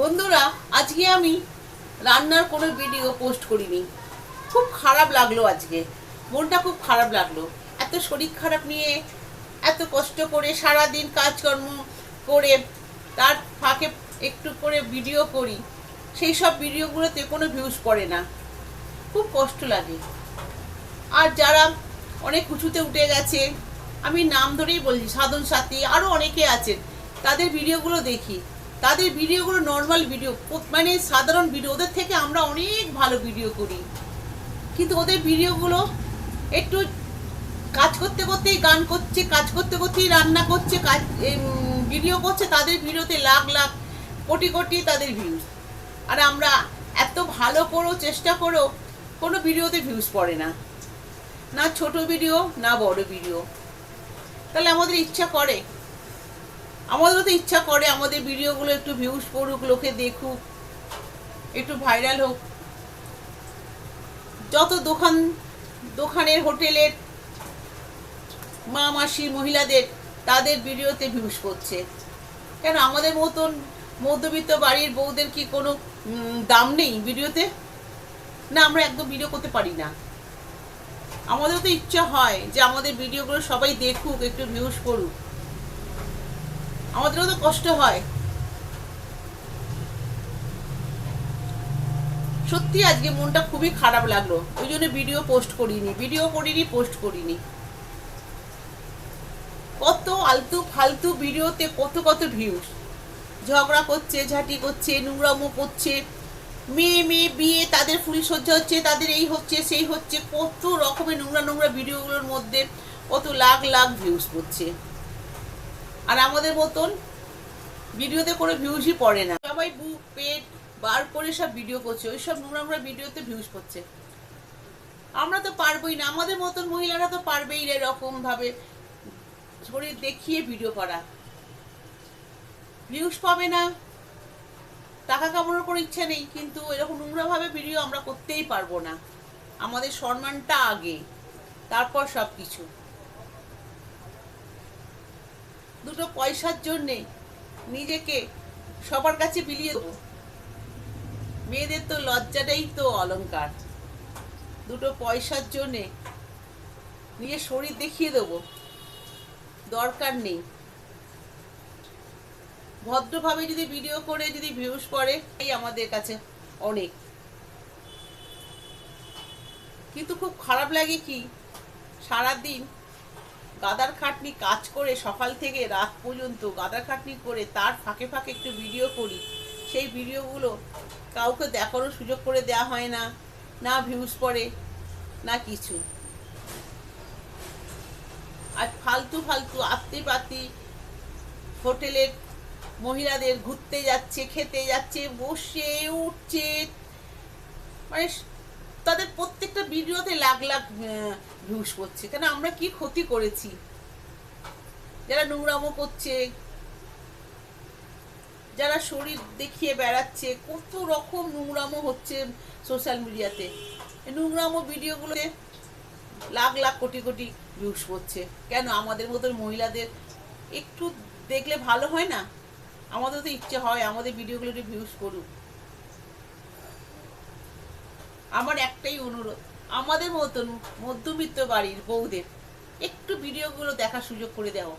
বন্ধুরা, আজকে আমি রান্নার কোনো ভিডিও পোস্ট করিনি। খুব খারাপ লাগল আজকে। মনটা খুব খারাপ লাগল। এত শরীর খারাপ নিয়ে এত কষ্ট করে সারা দিন কাজকর্ম করে তার ফাঁকে একটু করে ভিডিও করি, সেই সব ভিডিওগুলোতে কোনো ভিউজ পড়ে না। খুব কষ্ট লাগে। আর যারা অনেক উঁচুতে উঠে গেছে, আমি নাম ধরেই বলছি, সাধন সাথী আরও অনেকে আছেন, তাদের ভিডিওগুলো দেখি। তাদের ভিডিওগুলো নর্মাল ভিডিও মানে সাধারণ ভিডিও ওদের থেকে আমরা অনেক ভালো ভিডিও করি। কিন্তু ওদের ভিডিওগুলো একটু কাজ করতে করতেই গান করছে, কাজ করতে করতেই রান্না করছে, কাজ ভিডিও করছে, তাদের ভিডিওতে লাখ লাখ, কোটি কোটি তাদের ভিউজ আর আমরা এত ভালো করেও চেষ্টা করেও কোনো ভিডিওতে ভিউজ পড়ে না। না ছোট ভিডিও না বড় ভিডিও তাহলে আমাদের ইচ্ছা করে আমাদেরও তো ইচ্ছা করে, আমাদের ভিডিওগুলো একটু ভিউজ পড়ুক, লোকে দেখুক, একটু ভাইরাল হোক। যত দোকান, দোকানের, হোটেলের মা, মাসি, মহিলাদের, তাদের ভিডিওতে ভিউজ করছে কেন? আমাদের মতন মধ্যবিত্ত বাড়ির বউদের কি কোনো দাম নেই ভিডিওতে? না, আমরা একদম ভিডিও করতে পারি না। আমাদের তো ইচ্ছা হয় যে আমাদের ভিডিওগুলো সবাই দেখুক, একটু ভিউজ করুক আমাদেরও তো কষ্ট হয়। সত্যি আজকে মনটা খুবই খারাপ লাগল। ওই জন্য ভিডিও পোস্ট করিনি ভিডিও করিনি পোস্ট করিনি। কত আলতু ফালতু ভিডিওতে কত কত ভিউজ ঝগড়া করছে, ঝাঁটি করছে, নোংরামো করছে। মেয়ে মেয়ে, বিয়ে, তাদের ফুল ফুলসজ্জা হচ্ছে, তাদের এই হচ্ছে, সেই হচ্ছে, কত রকমের নোংরা নোংরা ভিডিওগুলোর মধ্যে কত লাখ লাখ ভিউজ পড়ছে। আর আমাদের মতন ভিডিওতে কোনো ভিউজই পড়ে না। সবাই বুক পেট বার করে সব ভিডিও করছে ওই সব নোংরা নোংরা ভিডিওতে ভিউজ পড়ছে। আমরা তো পারবোই না, আমাদের মতন মহিলারা তো পারবেই না এরকম ভাবে শরীর দেখিয়ে ভিডিও করা। ভিউজ পাবে না, টাকা কামানোর কোনো ইচ্ছা নেই, কিন্তু এরকম নোংরাভাবে ভিডিও আমরা করতেই পারব না। আমাদের সম্মানটা আগে, তারপর সব কিছু দুটো পয়সার জন্যে নিজেকে সবার কাছে বিলিয়ে দেবো। মেয়েদের তো লজ্জাটাই তো অলংকার। দুটো পয়সার জন্যে নিজের শরীর দেখিয়ে দেবো। দরকার নেই। ভদ্রভাবে যদি ভিডিও করে যদি ভিউজ করে এই আমাদের কাছে অনেক। কিন্তু খুব খারাপ লাগে কি? সারাদিন গাদার খাটনি কাজ করে সকাল থেকে রাত পর্যন্ত, গাদার খাটনি করে তার ফাঁকে ফাঁকে একটু ভিডিও করি। সেই ভিডিওগুলো কাউকে দেখারও সুযোগ করে দেওয়া হয় না না ভিউজ পড়ে, না কিছু। আর ফালতু ফালতু আত্মি পাতি হোটেলের মহিলাদের ঘুরতে যাচ্ছে, খেতে যাচ্ছে, বসে, উঠছে মানে তাদের প্রত্যেকটা ভিডিওতে লাখ লাখ ভিউজ করছে। কেন আমরা কি ক্ষতি করেছি? যারা নোংরামো করছে, যারা শরীর দেখিয়ে বেড়াচ্ছে, কত রকম নোংরামো হচ্ছে সোশ্যাল মিডিয়াতে নোংরামো ভিডিওগুলোতে লাখ লাখ, কোটি কোটি ভিউজ করছে। কেন আমাদের মতন মহিলাদের একটু দেখলে ভালো হয় না? আমাদের তো ইচ্ছে হয় আমাদের ভিডিওগুলো একটু ভিউজ করুক। আমার একটাই অনুরোধ আমাদের মতন মধ্যবিত্ত বাড়ির বউদের একটু ভিডিওগুলো দেখার সুযোগ করে দাও